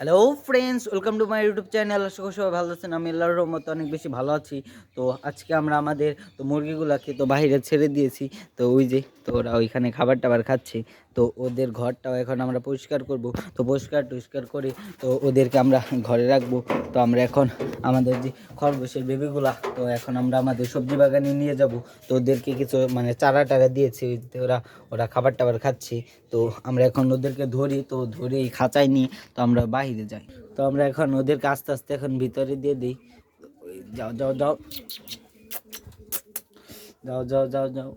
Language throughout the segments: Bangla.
Hello friends welcome to my YouTube channel আশা করি সবাই ভালো আছেন। আমি আল্লাহর রহমত অনেক বেশি ভালো আছি। তো আজকে আমরা আমাদের তো মুরগিগুলোকে তো বাইরে ছেড়ে দিয়েছি। তো ওই যে তো ওরা ওইখানে খাবার টাবার খাচ্ছে। তো ওদের ঘরটাও এখন আমরা পরিষ্কার করব। তো পরিষ্কার টরিষ্কার করে তো ওদেরকে আমরা ঘরে রাখব। তো আমরা এখন আমাদের যে খরগোশের বেবিগুলা তো এখন আমরা আমাদের সবজি বাগানে নিয়ে যাব। তো ওদেরকে কিছু মানে চারা টারা দিয়েছি ওরা ওরা খাবার টাবার খাচ্ছে। তো আমরা এখন ওদেরকে ধরি, তো ধরে এই খাঁচায় নিয়ে তো আমরা বাইরে যাই। তো আমরা এখন ওদেরকে আস্তে আস্তে এখন ভিতরে দিয়ে দিই। যাও যাও যাও। যাও যাও যাও যাও।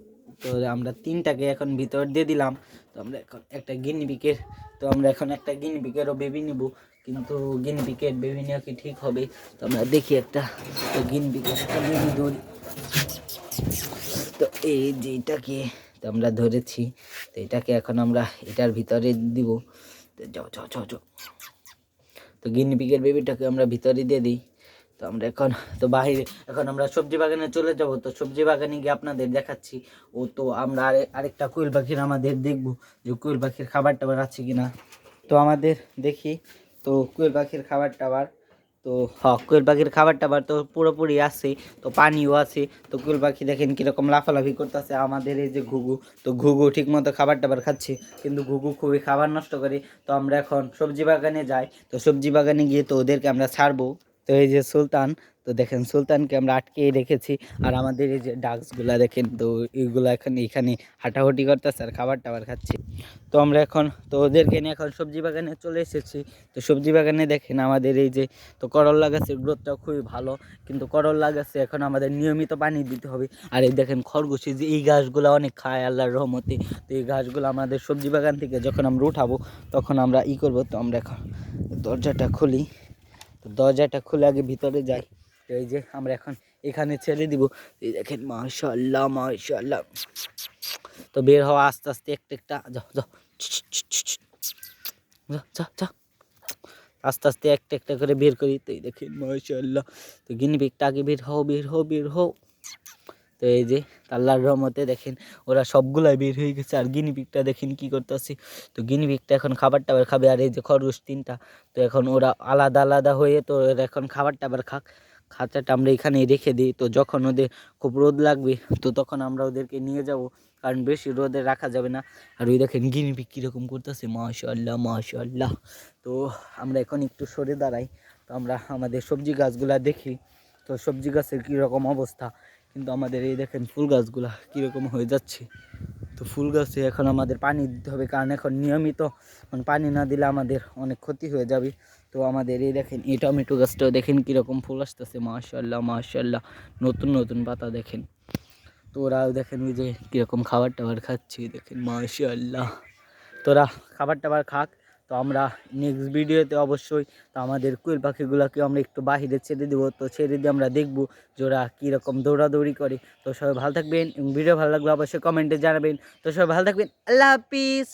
তো আমরা তিনটাকে এখন ভিতর দিয়ে দিলাম। তো আমরা এখন একটা গিনিপিকের তো আমরা এখন একটা গিনিপিকেরও বেবি নিব। কিন্তু গিনিপিকের বেবি নেওয়া কি ঠিক হবে? তো আমরা দেখি একটা, তো গিনিপিকের একটা বেবি ধরি। তো এই যে এটাকে তো আমরা ধরেছি, তো এটাকে এখন আমরা এটার ভিতরে দিব। তো যাও যাও যাও যাও। তো গিনিপিকের বেবিটাকে আমরা ভিতরে দিয়ে দিই। তো আমরা এখন, তো বাইরে এখন আমরা সবজি বাগানে চলে যাব। তো সবজি বাগানে গিয়ে আপনাদের দেখাচ্ছি। ও তো আমরা আরে, আরেকটা কোয়েল পাখির আমাদের দেখব যে কোয়েল পাখির খাবার টাবার আছে কিনা। তো আমাদের দেখি, তো কোয়েল পাখির খাবার টাবার, তো হ্যাঁ কোয়েল পাখির খাবার টাবার তো পুরোপুরি আছে, তো পানিও আছে। তো কোয়েল পাখি দেখেন কীরকম লাফালাফি করতেছে আমাদের এই যে ঘুঘু। তো ঘুঘু ঠিক মতো খাবার টাবার খাচ্ছে, কিন্তু ঘুঘু খুবই খাবার নষ্ট করে। তো আমরা এখন সবজি বাগানে যাই। তো সবজি বাগানে গিয়ে তো ওদেরকে আমরা ছাড়বো। তো এই যে সুলতান, তো দেখেন সুলতানকে আমরা আটকেই রেখেছি। আর আমাদের এই যে ডাক্সগুলা দেখেন, তো এইগুলো এখন এখানে হাঁটাহুটি করতেছে আর খাবার টাবার খাচ্ছি। তো আমরা এখন, তো ওদেরকে নিয়ে এখন সবজি বাগানে চলে এসেছি। তো সবজি বাগানে দেখেন আমাদের এই যে, তো করল্লা গাছের গ্রোথটাও খুবই ভালো। কিন্তু করল্লা গাছে এখন আমাদের নিয়মিত পানি দিতে হবে। আর এই দেখেন খরগোশে যে এই গাছগুলো অনেক খায় আল্লাহর রহমতে। তো এই গাছগুলো আমাদের সবজি বাগান থেকে যখন আমরা উঠাবো, তখন আমরা ই করব। তো আমরা এখন দরজাটা খুলি। তো দরজাটা খুলে আগে ভিতরে যাই। তো এই যে আমরা এখন এখানে ছেড়ে দিব। এই দেখেন মাশাল্লাহ মাশাল্লাহ তো বের হওয়া আস্তে আস্তে একটা একটা আস্তে আস্তে একটা একটা করে বের করি। তো দেখেন মাশাল্লাহ তো গিনিপিকটা আগে বের হও বের হও বের হও। তো এই যে আল্লাহর রহমতে দেখেন ওরা সবগুলাই বের হয়ে গেছে। আর গিনিপিকটা দেখেন কি করতেছে? তো গিনিপিকটা এখন খাবার টাবার খাবে। আর এই যে খরগোশ তিনটা, তো এখন ওরা আলাদা আলাদা হয়ে তো ওরা এখন খাবার টাবার খাক। খাঁচাটা আমরা এখানে রেখে দিই। তো যখন ওদের খুব রোদ লাগবে, তো তখন আমরা ওদেরকে নিয়ে যাব। কারণ বেশি রোদে রাখা যাবে না। আর ওই দেখেন গিনিপিক কীরকম করতেছে। মাশাল্লাহ মাশাল্লাহ তো আমরা এখন একটু সরে দাঁড়াই। তো আমরা আমাদের সবজি গাছগুলা দেখি। তো সবজি গাছের কীরকম অবস্থা? কিন্তু আমাদের এই দেখেন ফুল গাছগুলা কীরকম হয়ে যাচ্ছে। তো ফুল গাছে এখন আমাদের পানি দিতে হবে, কারণ এখন নিয়মিত মানে পানি না দিলে আমাদের অনেক ক্ষতি হয়ে যাবে। তো আমাদের এই দেখেন এই টমেটো গাছটাও দেখেন কীরকম ফুল আসতেছে মাশাল্লাহ মাশাল্লাহ নতুন নতুন পাতা দেখেন। তো ওরাও দেখেন ওই যে কীরকম খাবার টাবার খাচ্ছে, দেখেন মাশাল্লাহ তোরা খাবার টাবার খাক। তো আমরা নেক্সট ভিডিওতে অবশ্যই তো আমাদের কুইল পাখিগুলোকে আমরা একটু বাহিরে ছেড়ে দেবো। তো ছেড়ে দিয়ে আমরা দেখব যে ওরা কীরকম দৌড়াদৌড়ি করে। তো সবাই ভালো থাকবেন এবং ভিডিও ভালো লাগলে অবশ্যই কমেন্টে জানাবেন। তো সবাই ভালো থাকবেন। আল্লাহ হাফিজ।